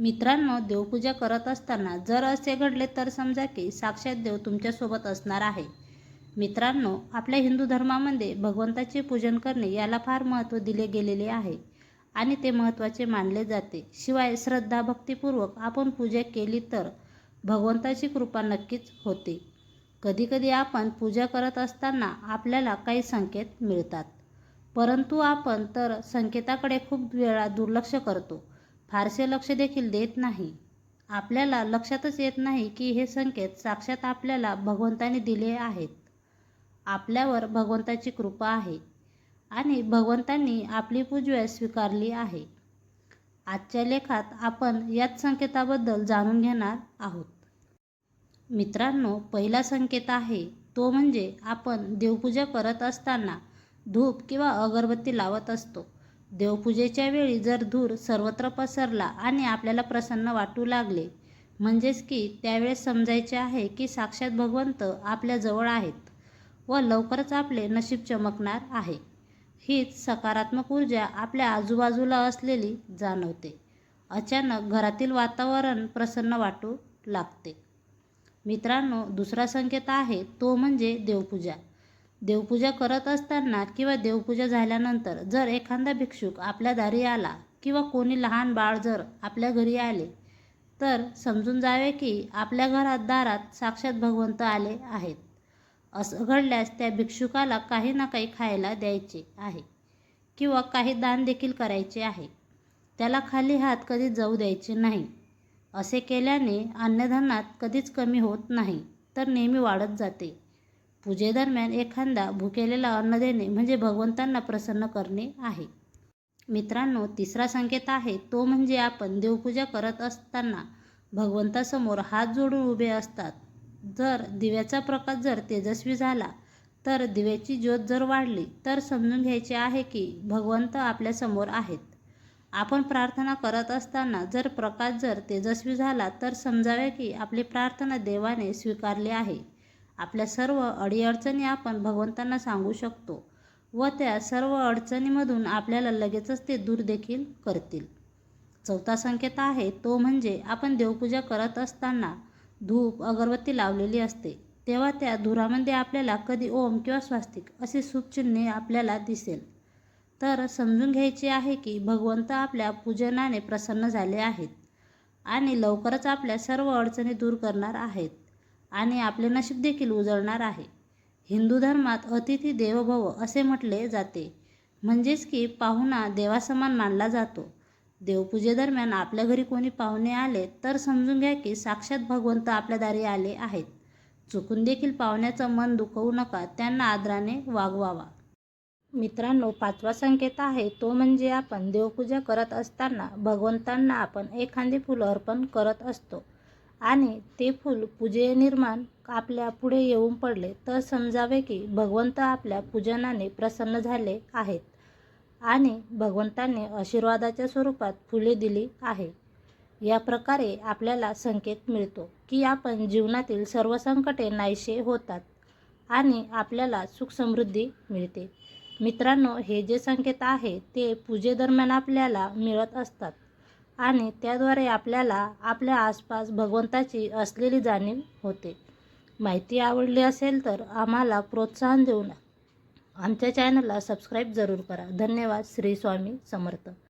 मित्रांनो देवपूजा करत असताना जर असे घडले तर समजा की साक्षात देव तुमच्यासोबत असणार आहे. मित्रांनो आपल्या हिंदू धर्मामध्ये भगवंताचे पूजन करणे याला फार महत्त्व दिले गेलेले आहे आणि ते महत्त्वाचे मानले जाते. शिवाय श्रद्धा भक्तिपूर्वक आपण पूजा केली तर भगवंताची कृपा नक्कीच होते. कधीकधी आपण पूजा करत असताना आपल्याला काही संकेत मिळतात. परंतु आपण तर संकेताकडे खूप वेळा दुर्लक्ष करतो. फारसे लक्ष देखील देत नाही. आपल्याला लक्षातच येत नाही की हे संकेत साक्षात आपल्याला भगवंताने दिले आहेत. आपल्यावर भगवंताची कृपा आहे आणि भगवंतांनी आपली पूजव्या स्वीकारली आहे. आजच्या लेखात आपण याच संकेताबद्दल जाणून घेणार आहोत. मित्रांनो पहिला संकेत आहे तो म्हणजे आपण देवपूजा करत असताना धूप किंवा अगरबत्ती लावत असतो. देवपूजेच्या वेळी जर धूर सर्वत्र पसरला आणि आपल्याला प्रसन्न वाटू लागले म्हणजेच की त्यावेळेस समजायचे आहे की साक्षात भगवंत आपल्याजवळ आहेत व लवकरच आपले नशीब चमकणार आहे. हीच सकारात्मक ऊर्जा आपल्या आजूबाजूला असलेली जाणवते. अचानक घरातील वातावरण प्रसन्न वाटू लागते. मित्रांनो दुसरा संकेत आहे तो म्हणजे देवपूजा. देवपूजा करत असताना किंवा देवपूजा झाल्यानंतर जर एखादा भिक्षुक आपल्या दारी आला किंवा कोणी लहान बाळ जर आपल्या घरी आले तर समजून जावे की आपल्या घरात दारात साक्षात भगवंत आले आहेत. असं घडल्यास त्या भिक्षुकाला काही ना काही खायला द्यायचे आहे किंवा काही दान देखील करायचे आहे. त्याला खाली हात कधी जाऊ द्यायचे नाही. असे केल्याने अन्नधान्यात कधीच कमी होत नाही तर नेहमी वाढत जाते. पूजेदरम्यान एखादा भुकेलेला अन्न देणे म्हणजे भगवंतांना प्रसन्न करणे आहे. मित्रांनो तिसरा संकेत आहे तो म्हणजे आपण देवपूजा करत असताना भगवंतासमोर हात जोडून उभे असतात. जर दिव्याचा प्रकाश जर तेजस्वी झाला तर दिव्याची ज्योत जर वाढली तर समजून घ्यायचे आहे की भगवंत आपल्यासमोर आहेत. आपण प्रार्थना करत असताना जर प्रकाश जर तेजस्वी झाला तर समजावे की आपली प्रार्थना देवाने स्वीकारली आहे. आपल्या सर्व अडीअडचणी आपण भगवंतांना सांगू शकतो व त्या सर्व अडचणीमधून आपल्याला लगेचच ते दूर देखील करतील. चौथा संकेत आहे तो म्हणजे आपण देवपूजा करत असताना धूप अगरबत्ती लावलेली असते. तेव्हा त्या धुरामध्ये आपल्याला कधी ओम किंवा स्वास्तिक असे शुभचिन्हे आपल्याला दिसेल. तर समजून घ्यायचे आहे की भगवंत आपल्या पूजनाने प्रसन्न झाले आहेत आणि लवकरच आपल्या सर्व अडचणी दूर करणार आहेत. आणि आपले नशीब देखील उजळणार आहे. हिंदू धर्मात अतिथी देवभव असे म्हटले जाते. म्हणजेच की पाहुणा देवासमान मानला जातो. देवपूजेदरम्यान आपल्या घरी कोणी पाहुणे आले तर समजून घ्या की साक्षात भगवंत आपल्या दारी आले आहेत. चुकून देखील पाहुण्याचं मन दुखवू नका त्यांना आदराने वागवावा. मित्रांनो पाचवा संकेत आहे तो म्हणजे आपण देवपूजा करत असताना भगवंतांना आपण एखादी फुलं अर्पण करत असतो. आणि ते फूल पूजे निर्माण आपल्या पुढे येऊन पडले. तर समजावे की भगवंत आपल्या पूजनाने प्रसन्न झाले आहेत आणि भगवंतांनी आशीर्वादाच्या स्वरूपात फुले दिली आहे. या प्रकारे आपल्याला संकेत मिळतो की आपण जीवनातील सर्व संकटे नाहीसे होतात आणि आपल्याला सुख समृद्धी मिळते. मित्रांनो हे जे संकेत आहे ते पूजेदरम्यान आपल्याला मिळत असतात. आणि त्याद्वारे आपल्याला आपल्या आसपास भगवंताची असलेली जाणीव होते. माहिती आवडली असेल तर आम्हाला प्रोत्साहन देऊन आमच्या चॅनलला सबस्क्राईब जरूर करा. धन्यवाद. श्री स्वामी समर्थ.